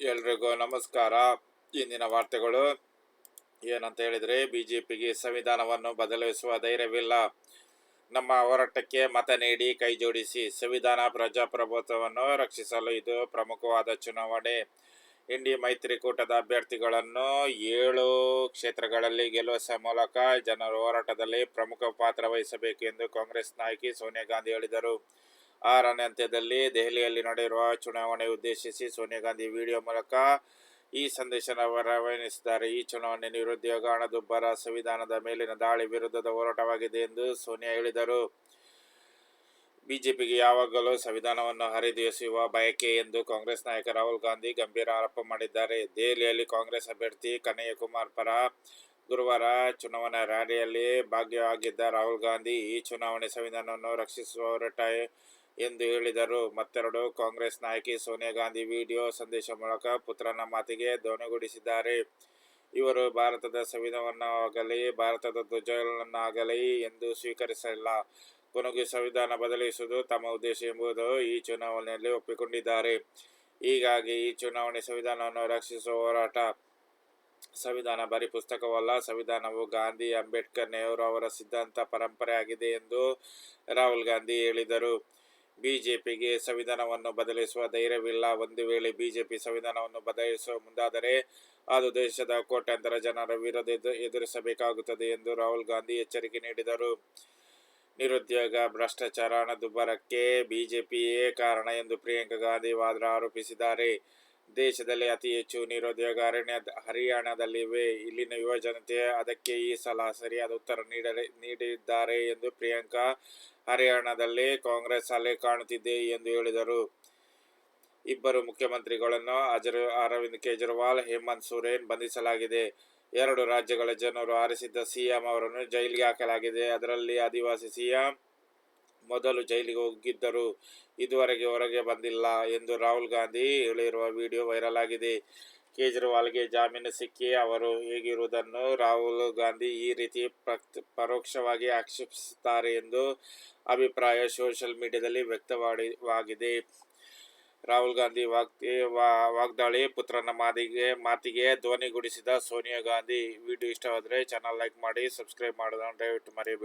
ಎಲ್ರಿಗೂ ನಮಸ್ಕಾರ. ಇಂದಿನ ವಾರ್ತೆಗಳು. ಏನಂತ ಹೇಳಿದರೆ ಬಿ ಜೆ ಪಿಗೆ ಸಂವಿಧಾನವನ್ನು ಬದಲಿಸುವ ಧೈರ್ಯವಿಲ್ಲ. ನಮ್ಮ ಹೋರಾಟಕ್ಕೆ ಮತ ನೀಡಿ ಕೈ ಜೋಡಿಸಿ ಸಂವಿಧಾನ ಪ್ರಜಾಪ್ರಭುತ್ವವನ್ನು ರಕ್ಷಿಸಲು ಇದು ಪ್ರಮುಖವಾದ ಚುನಾವಣೆ. ಇಂಡಿ ಮೈತ್ರಿಕೂಟದ ಅಭ್ಯರ್ಥಿಗಳನ್ನು ಏಳು ಕ್ಷೇತ್ರಗಳಲ್ಲಿ ಗೆಲ್ಲುವ ಮೂಲಕ ಜನರ ಹೋರಾಟದಲ್ಲಿ ಪ್ರಮುಖ ಪಾತ್ರ ವಹಿಸಬೇಕು ಎಂದು ಕಾಂಗ್ರೆಸ್ ನಾಯಕಿ ಸೋನಿಯಾ ಗಾಂಧಿ ಹೇಳಿದರು. ಆರನೇ ಅಂತ್ಯದಲ್ಲಿ ದೆಹಲಿಯಲ್ಲಿ ನಡೆಯುವ ಚುನಾವಣೆ ಉದ್ದೇಶಿಸಿ ಸೋನಿಯಾ ಗಾಂಧಿ ವಿಡಿಯೋ ಮೂಲಕ ಈ ಸಂದೇಶ ರವಾನಿಸಿದ್ದಾರೆ ಈ ಚುನಾವಣೆ ನಿರುದ್ಯೋಗ, ಹಣದುಬ್ಬರ, ಸಂವಿಧಾನದ ಮೇಲಿನ ದಾಳಿ ವಿರುದ್ಧದ ಹೋರಾಟವಾಗಿದೆ ಎಂದು ಸೋನಿಯಾ ಹೇಳಿದರು. ಬಿಜೆಪಿಗೆ ಯಾವಾಗಲೂ ಸಂವಿಧಾನವನ್ನು ಹರಿದೇಸುವ ಬಯಕೆ ಎಂದು ಕಾಂಗ್ರೆಸ್ ನಾಯಕ ರಾಹುಲ್ ಗಾಂಧಿ ಗಂಭೀರ ಆರೋಪ ಮಾಡಿದ್ದಾರೆ. ದೆಹಲಿಯಲ್ಲಿ ಕಾಂಗ್ರೆಸ್ ಅಭ್ಯರ್ಥಿ ಕನ್ನಯ್ಯ ಕುಮಾರ್ ಪರ ಗುರುವಾರ ಚುನಾವಣಾ ರ್ಯಾಲಿಯಲ್ಲಿ ಭಾಗಿಯಾಗಿದ್ದ ರಾಹುಲ್ ಗಾಂಧಿ ಈ ಚುನಾವಣೆ ಸಂವಿಧಾನವನ್ನು ರಕ್ಷಿಸುವ ಹೋರಾಟ ಎಂದು ಹೇಳಿದರು. ಮತ್ತೆರಡು ಕಾಂಗ್ರೆಸ್ ನಾಯಕಿ ಸೋನಿಯಾ ಗಾಂಧಿ ವಿಡಿಯೋ ಸಂದೇಶ ಮೂಲಕ ಪುತ್ರನ ಮಾತಿಗೆ ಧ್ವನಿಗೂಡಿಸಿದ್ದಾರೆ ಇವರು ಭಾರತದ ಸಂವಿಧಾನವನ್ನಾಗಲಿ, ಭಾರತದ ಧ್ವಜಗಳನ್ನಾಗಲಿ ಎಂದು ಸ್ವೀಕರಿಸಲಿಲ್ಲ. ಕೊನೆಗೆ ಸಂವಿಧಾನ ಬದಲಿಸುವುದು ತಮ್ಮ ಉದ್ದೇಶ ಎಂಬುದು ಈ ಚುನಾವಣೆಯಲ್ಲಿ ಒಪ್ಪಿಕೊಂಡಿದ್ದಾರೆ. ಹೀಗಾಗಿ ಈ ಚುನಾವಣೆ ಸಂವಿಧಾನವನ್ನು ರಕ್ಷಿಸುವ ಹೋರಾಟ ಸಂವಿಧಾನ ಬರೀ ಪುಸ್ತಕವಲ್ಲ. ಸಂವಿಧಾನವು ಗಾಂಧಿ, ಅಂಬೇಡ್ಕರ್, ನೆಹರು ಅವರ ಸಿದ್ಧಾಂತ ಪರಂಪರೆಯಾಗಿದೆ ಎಂದು ರಾಹುಲ್ ಗಾಂಧಿ ಹೇಳಿದರು. ಬಿಜೆಪಿಗೆ ಸಂವಿಧಾನವನ್ನು ಬದಲಿಸುವ ಧೈರ್ಯವಿಲ್ಲ. ಒಂದು ವೇಳೆ ಬಿಜೆಪಿ ಸಂವಿಧಾನವನ್ನು ಬದಲಿಸುವ ಮುಂದಾದರೆ ಅದು ದೇಶದ ಕೋಟ್ಯಾಂತರ ಜನರ ವಿರೋಧ ಎದುರಿಸಬೇಕಾಗುತ್ತದೆ ಎಂದು ರಾಹುಲ್ ಗಾಂಧಿ ಎಚ್ಚರಿಕೆ ನೀಡಿದರು. ನಿರುದ್ಯೋಗ, ಭ್ರಷ್ಟಾಚಾರ ಹಣದುಬ್ಬರಕ್ಕೆ ಬಿಜೆಪಿಯೇ ಕಾರಣ ಎಂದು ಪ್ರಿಯಾಂಕಾ ಗಾಂಧಿ ವಾದ್ರಾ ಆರೋಪಿಸಿದ್ದಾರೆ. ದೇಶದಲ್ಲಿ ಅತಿ ಹೆಚ್ಚು ನಿರುದ್ಯೋಗ ಅರಣ್ಯ ಹರಿಯಾಣದಲ್ಲಿವೆ. ಇಲ್ಲಿನ ಯುವ ಜನತೆ ಅದಕ್ಕೆ ಈ ಸಲ ಸರಿಯಾದ ಉತ್ತರ ನೀಡಲಿ, ನೀಡಿದ್ದಾರೆ ಎಂದು ಪ್ರಿಯಾಂಕಾ ಹರಿಯಾಣದಲ್ಲಿ ಕಾಂಗ್ರೆಸ್ ಅಲೆ ಕಾಣುತ್ತಿದೆ ಎಂದು ಹೇಳಿದರು. ಇಬ್ಬರು ಮುಖ್ಯಮಂತ್ರಿಗಳನ್ನು ಅಜರ್, ಅರವಿಂದ್ ಕೇಜ್ರಿವಾಲ್, ಹೇಮಂತ್ ಸೊರೇನ್ ಬಂಧಿಸಲಾಗಿದೆ. ಎರಡು ರಾಜ್ಯಗಳ ಜನರು ಆರಿಸಿದ್ದ ಸಿಎಂ ಅವರನ್ನು ಜೈಲಿಗೆ ಹಾಕಲಾಗಿದೆ. ಅದರಲ್ಲಿ ಆದಿವಾಸಿ ಸಿಎಂ ಮೊದಲು ಜೈಲಿಗೆ ಹೋಗಿದ್ದರು ಇದುವರೆಗೆ ಹೊರಗೆ ಬಂದಿಲ್ಲ ಎಂದು ರಾಹುಲ್ ಗಾಂಧಿ ಹೇಳಿರುವ ವಿಡಿಯೋ ವೈರಲ್ ಆಗಿದೆ. ಕೇಜ್ರಿವಾಲ್ಗೆ ಜಾಮೀನು ಸಿಕ್ಕಿ ಅವರು ಹೇಗಿರುವುದನ್ನು ರಾಹುಲ್ ಗಾಂಧಿ ಈ ರೀತಿ ಪರೋಕ್ಷವಾಗಿ ಆಕ್ಷೇಪಿಸುತ್ತಾರೆ ಎಂದು ಅಭಿಪ್ರಾಯ ಸೋಷಿಯಲ್ ಮೀಡಿಯಾದಲ್ಲಿ ವ್ಯಕ್ತವಾಗಿದೆ ರಾಹುಲ್ ಗಾಂಧಿ ವಾಗ್ದಿ ವಾಗ್ದಾಳಿ ಪುತ್ರನ ಮಾತಿಗೆ ಮಾತಿಗೆ ಧ್ವನಿಗೂಡಿಸಿದ ಸೋನಿಯಾ ಗಾಂಧಿ. ವಿಡಿಯೋ ಇಷ್ಟವಾದರೆ ಚಾನಲ್ ಲೈಕ್ ಮಾಡಿ, ಸಬ್ಸ್ಕ್ರೈಬ್ ಮಾಡೋದನ್ನು ದಯವಿಟ್ಟು ಮರೆಯಬೇಡಿ.